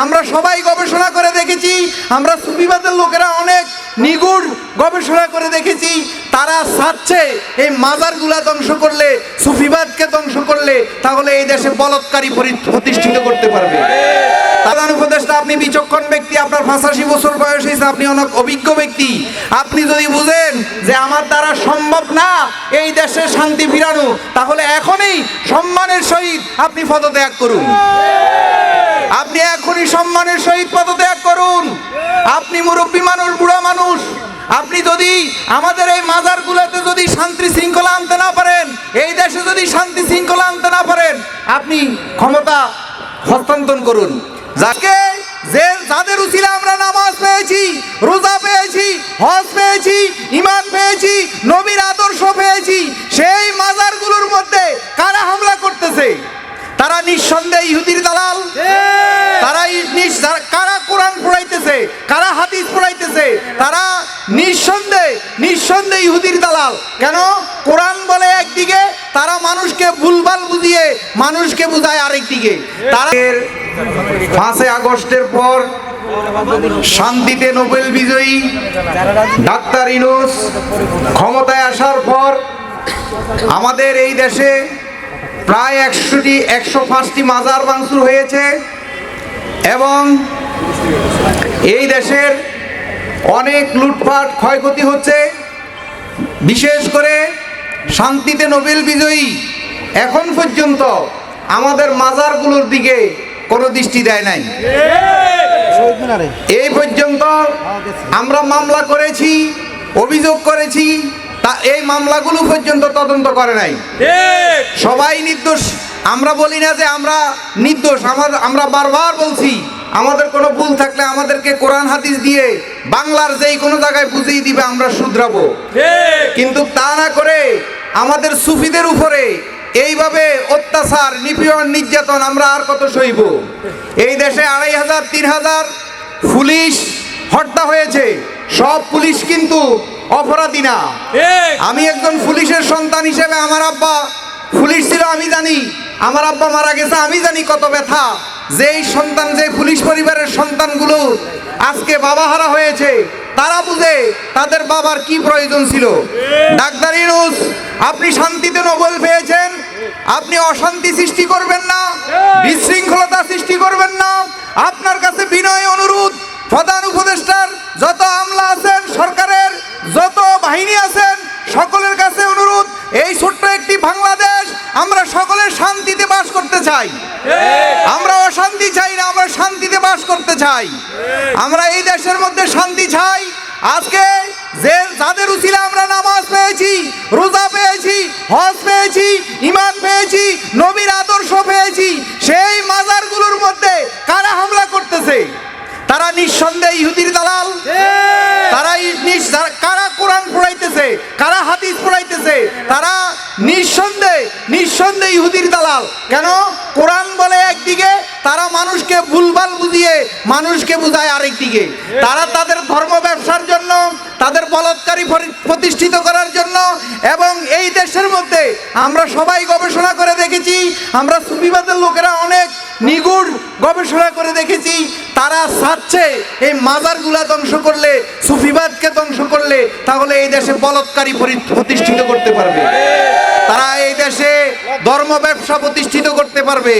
আমরা সবাই গবেষণা করে দেখেছি, আমরা সুফিবাদের লোকেরা অনেক নিগুড় গবেষণা করে দেখেছি, তারা চাচ্ছে এই মাজারগুলা ধ্বংস করলে, সুফিবাদকে ধ্বংস করলে, তাহলে এই দেশে বলৎকারী পরি- প্রতিষ্ঠিত করতে পারবে। প্রধান উপদেষ্টা, আপনি বিচক্ষণ ব্যক্তি, আপনার পঁচাশি বছর বয়স হয়েছে, আপনি অনেক অভিজ্ঞ ব্যক্তি। আপনি যদি বুঝেন যে আমার দ্বারা সম্ভব না এই দেশে শান্তি ফিরানো, তাহলে এখনই সম্মানের সহিত আপনি পদত্যাগ করুন। আপনি এখনই সম্মানের সহিত পদত্যাগ করুন। আপনি মুরব্বী মানুষ, বুড়া মানুষ। আপনি যদি আমাদের এই মাজারগুলোতে যদি শান্তি শৃঙ্খলা আনতে না পারেন, এই দেশে যদি শান্তি শৃঙ্খলা আনতে না পারেন, আপনি ক্ষমতা হস্তান্তর করুন। যাকে যে, যাদের উচিলে আমরা নামাজ পেয়েছি, রোজা পেয়েছি, হজ পেয়েছি ইমান পেয়েছি, নবীর আদর্শ পেয়েছি, সেই মাজারগুলোর মধ্যে কারা হামলা করতেছে? তারা নিঃসন্দেহে ইহুদির দালাল। তারা কারা কোরআন পড়াইতেছে কারা হাদিস পড়াইতেছে তারা নিঃসন্দেহে নিঃসন্দেহে ইহুদির দালাল। কেন? কোরআন বলে একদিকে তারা মানুষকে ভুলভাল বুঝিয়ে মানুষকে বুঝায় আরেক দিকে তারা পাঁচই আগস্টের পর শান্তিতে নোবেল বিজয়ী ডাক্তার ইনুস ক্ষমতায় আসার পর আমাদের এই দেশে প্রায় একশোটি, একশো পাঁচটি মাজার ভাঙচুর হয়েছে এবং এই দেশের অনেক লুটপাট ক্ষয়ক্ষতি হচ্ছে। বিশেষ করে শান্তিতে নোবেল বিজয়ী এখন পর্যন্ত আমাদের মাজারগুলোর দিকে কোনো দৃষ্টি দেয় নাই। এই পর্যন্ত আমরা মামলা করেছি, অভিযোগ করেছি এই মামলাগুলো পর্যন্ত তদন্ত করে নাই। সবাই নির্দোষ। আমরা বলি না যে আমরা নির্দোষ আমার আমরা বারবার বলছি আমাদের কোনো ভুল থাকলে আমাদেরকে কোরআন হাদিস দিয়ে বাংলার যেই কোনো জায়গায় বুঝিয়ে দিবে আমরা শুধরাবো। কিন্তু তা না করে আমাদের সুফিদের উপরে এইভাবে অত্যাচার নিপীড়ন নির্যাতন আমরা আর কত সইব? এই দেশে আড়াই হাজার তিন হাজার পুলিশ হত্যা হয়েছে। সব পুলিশ কিন্তু অপরাধী না। আমি একজন পুলিশের সন্তান হিসেবে আমার আব্বা পুলিশ ছিল আমি জানি। আমার আব্বা মারা গেছে আমি জানি কত ব্যথা। যেই সন্তান যে পুলিশ পরিবারের সন্তানগুলো আজকে বাবা হারা হয়েছে তারা বুঝে তাদের বাবার কি প্রয়োজন ছিল। ডাক্তার ইনুস আপনি শান্তিতে নোবেল পেয়েছেন আপনি অশান্তি সৃষ্টি করবেন না। চাই। আমরা অশান্তি চাই না আমরা শান্তিতে বাস করতে চাই। আমরা এই দেশের মধ্যে শান্তি চাই। আজকে যে যাদের উচিলে আমরা নামাজ পেয়েছি রোজা পেয়েছি হজ পেয়েছি ইমান পেয়েছি নবীর আদর্শ পেয়েছি সেই মাজারগুলোর মধ্যে কারা হামলা করতেছে? তারা নিঃসন্দেহে ইহুদির দালাল। তারা কারা কোরআন পড়াইতেছে কারা হাদিস পড়াইতেছে তারা নিঃসন্দেহে নিঃসন্দেহে ইহুদির দালাল। কেন? কোরআন বলে একদিকে তারা মানুষকে ভুলভাল বুঝিয়ে মানুষকে বুঝায় আরেক দিকে তারা তাদের ধর্ম ব্যবসার জন্য তাদের বলৎকারী পরি- প্রতিষ্ঠিত করার জন্য এবং এই দেশের মধ্যে আমরা সবাই গবেষণা করে দেখেছি আমরা সুফিবাদের লোকেরা অনেক নিগুড় গবেষণা করে দেখেছি তারা চাচ্ছে এই মাজারগুলা ধ্বংস করলে সুফিবাদকে ধ্বংস করলে তাহলে এই দেশে বলৎকারী পরি- প্রতিষ্ঠিত করতে পারবে। তারা এই দেশে ধর্ম ব্যবসা প্রতিষ্ঠিত করতে পারবে।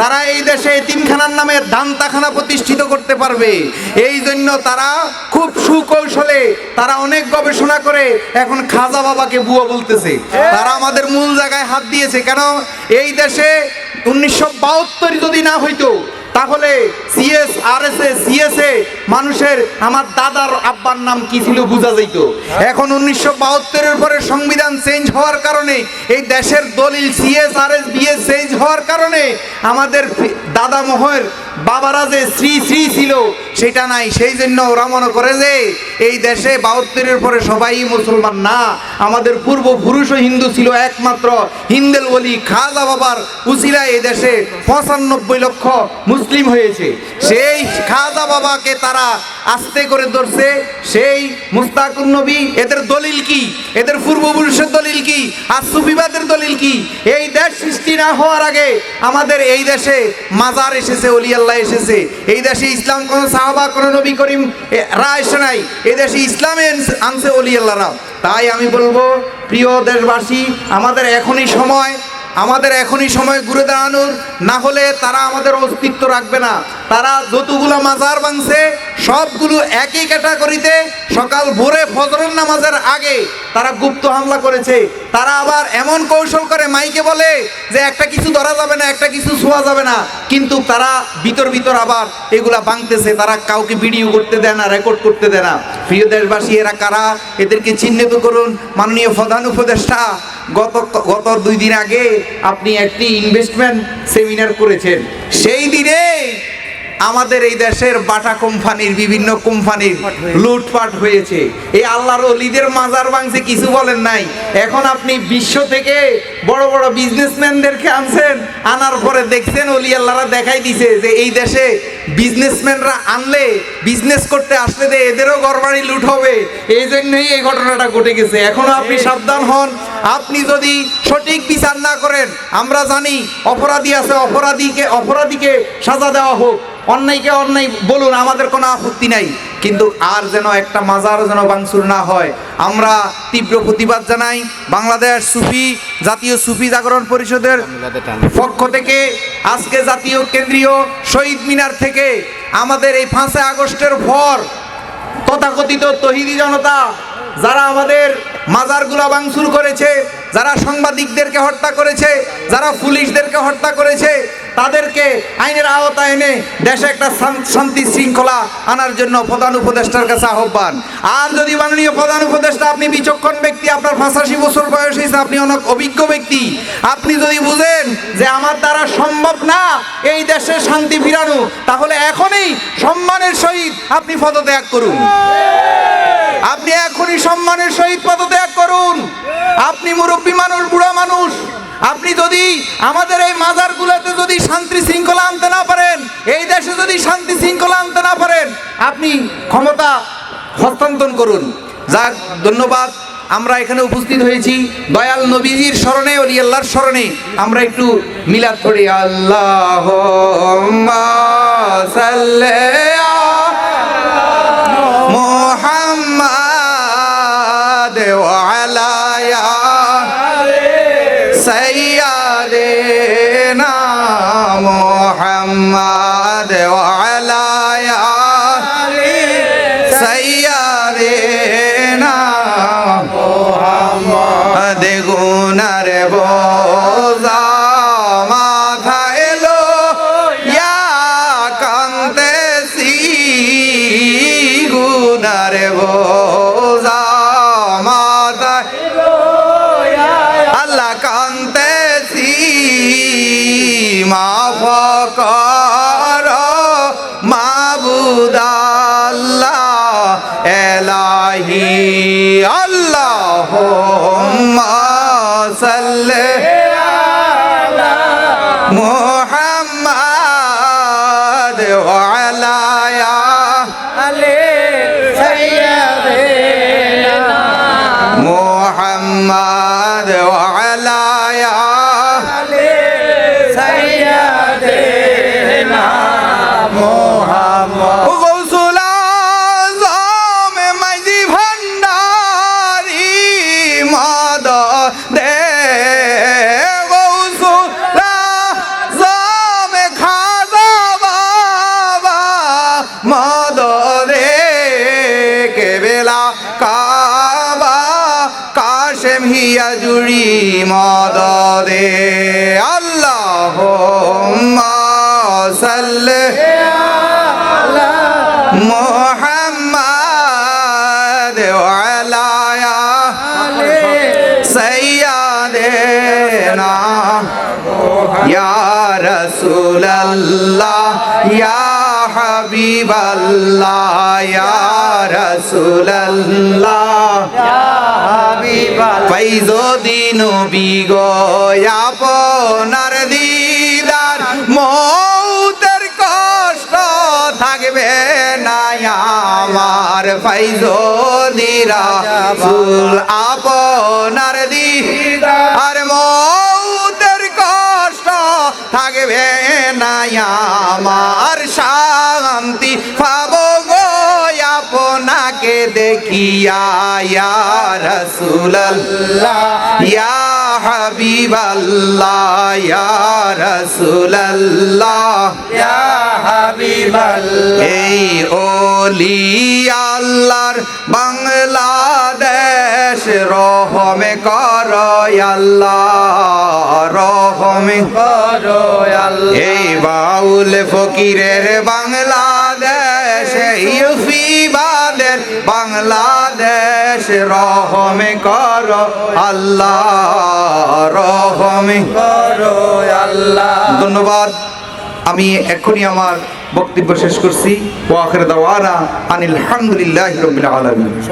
তারা এই দেশে এতিমখানার নামে দান্তাখানা প্রতিষ্ঠিত করতে পারবে। এই জন্য তারা খুব সুকৌশলে, তারা অনেক গবেষণা করে এখন খাজা বাবাকে বুয়া বলতেছে। তারা আমাদের মূল জায়গায় হাত দিয়েছে। কেন? এই দেশে উনিশশো বাহাত্তর যদি না হইতো, তাহলে CS R S A CSA মানুষের, আমার দাদার আব্বার নাম কি ছিল বোঝা যাইত। এখন উনিশশো বাহাত্তরের পরে সংবিধান চেঞ্জ হওয়ার কারণে, এই দেশের দলিল CS R S BS change হওয়ার কারণে আমাদের দাদা মোহর বাবারা যে শ্রী শ্রী ছিল, সেটা নাই। সেই জন্য ওরা মনে করে যে, এই দেশে বাহাত্তরের পরে সবাই মুসলমান না। আমাদের পূর্বপুরুষও হিন্দু ছিল একমাত্র হিন্দেল বলি খাজা বাবার উসিলা এই দেশে পঁচানব্বই লক্ষ মুসলিম হয়েছে। সেই খাজা বাবাকে তারা আস্তে করে ধরছে। সেই মুস্তাকুর নবী, এদের দলিল কি? এদের পূর্বপুরুষের দলিল কি? আর সুফিবাদের দলিল কি? এই দেশ সৃষ্টি না হওয়ার আগে আমাদের এই দেশে মাজার এসেছে অলি আল্লাহ এসেছে। এই দেশে ইসলাম কোনো সাহাবা, কোন নবী করিম রা এসে নাই। এই দেশে ইসলামে আনছে- আনছে অলি আল্লাহরা তাই আমি বলব, প্রিয় দেশবাসী, আমাদের এখনই সময় আমাদের এখনই সময় ঘুরে দাঁড়ানোর। না হলে তারা আমাদের অস্তিত্ব রাখবে না। তারা যতগুলো মাজার ভাঙছে সবগুলো একই ক্যাটাগরিতে সকাল ভোরে ফজরের নামাজের আগে তারা গুপ্ত হামলা করেছে। তারা আবার এমন কৌশল করে, মাইকে বলে যে একটা কিছু ধরা যাবে না, একটা কিছু ছোঁয়া যাবে না। কিন্তু তারা ভিতর ভিতর আবার এগুলা ভাঙতেছে তারা কাউকে ভিডিও করতে দেয় না রেকর্ড করতে দেয় না। প্রিয় দেশবাসী, এরা কারা? এদেরকে চিহ্নিত করুন। মাননীয় প্রধান উপদেষ্টা গত গত দুই দিন আগে আপনি একটি ইনভেস্টমেন্ট সেমিনার করেছেন। সেই দিনে আমাদের এই দেশের বাটা কোম্পানির, বিভিন্ন কোম্পানির লুটপাট হয়েছে। এই আল্লাহর অলিদের মাজার ভাঙছে, কিছু বলেন নাই। এখন আপনি বিশ্ব থেকে বড় বড় বিজনেসম্যানদেরকে আনছেন, আনার পরে দেখছেন অলি আল্লাহরা দেখাই দিছে যে এই দেশে বিজনেসম্যানরা আনলে বিজনেস করতে আসলে এদেরও ঘরবাড়ি লুট হবে। এই জন্যই এই ঘটনাটা ঘটে গেছে। এখনও আপনি সাবধান হন। আপনি যদি সঠিক বিচার না করেন, আমরা জানি অপরাধী আছে, অপরাধীকে অপরাধীকে সাজা দেওয়া হোক, অন্যায়কে অন্যায় বলুন, আমাদের কোনো আপত্তি নাই। কিন্তু আর যেন একটা মাজার যেন বাংসুর না হয়, আমরা তীব্র প্রতিবাদ জানাই বাংলাদেশ সুফি, জাতীয় সুফি জাগরণ পরিষদের পক্ষ থেকে। আজকে জাতীয় কেন্দ্রীয় শহীদ মিনার থেকে আমাদের এই পাঁচে আগস্টের পর তথাকথিত তহিদি জনতা, যারা আমাদের মাজারগুলা ভাঙচুর করেছে, যারা সাংবাদিকদেরকে হত্যা করেছে, যারা পুলিশদেরকে হত্যা করেছে, তাদেরকে আইনের আওতায় এনে দেশে একটা শান্তি শৃঙ্খলা আনার জন্য প্রধান উপদেষ্টার কাছে আহ্বান। আর যদি মাননীয় প্রধান উপদেষ্টা, আপনি বিচক্ষণ ব্যক্তি, আপনার পঁচাশি বছর বয়স হয়েছে, আপনি অনেক অভিজ্ঞ ব্যক্তি, আপনি যদি বুঝেন যে আমার দ্বারা সম্ভব না এই দেশে শান্তি ফিরানো, তাহলে এখনই সম্মানের সহিত আপনি পদত্যাগ করুন। আপনি এখনই সম্মানের সহিত পদত্যাগ করুন। আপনি মুরব্বী মানুষ, বুড়া মানুষ। আপনি যদি আমাদের এই মাজারগুলোতে যদি শান্তি শৃঙ্খলা আনতে না পারেন, এই দেশে যদি শান্তি শৃঙ্খলা আনতে না পারেন, আপনি ক্ষমতা হস্তান্তর করুন। যাক, ধন্যবাদ। আমরা এখানে উপস্থিত হয়েছি দয়াল নবীজির স্মরণে অলি আল্লাহর স্মরণে। আমরা একটু মিলাদ পড়ি। আল্লাহ محمد وعلى আল্লাহ সাল্লে মোহাম্মদ মদদে আল্লাহ সাল্লে মোহাম্মদ আলায়া সৈয়াদে না ইয়া রসুল্লাহ ইয়া হাবিবাল্লাহ ইয়া রসুল্লাহ পাই যদি নবী দিদার। মৌতের কষ্ট থাকবে না আমার পাই যদি রাসুল আপনার দিদার। মৌতের কষ্ট থাকবে না আমার শান্তি। ফা আপনাকে দেখিয়া ইয়া রাসূলুল্লাহ ইয়া হাবিবাল্লাহ ইয়া রাসূলুল্লাহ। ইয়া হাবিবাল্লাহ। এই ওলি আল্লাহর বাংলাদেশ রহমে কর আল্লাহ, রহমে করো এই বাউল ফকিরের বাংলাদেশ ইউফিবাদের বাংলাদেশ, রহমে কর আল্লাহ, রহমে করো আল্লাহ। ধন্যবাদ। আমি এখনই আমার বক্তব্য শেষ করছি। ওয়াখির দাওয়ানা আনিল হামদুলিল্লাহি রাব্বিল আলামিন।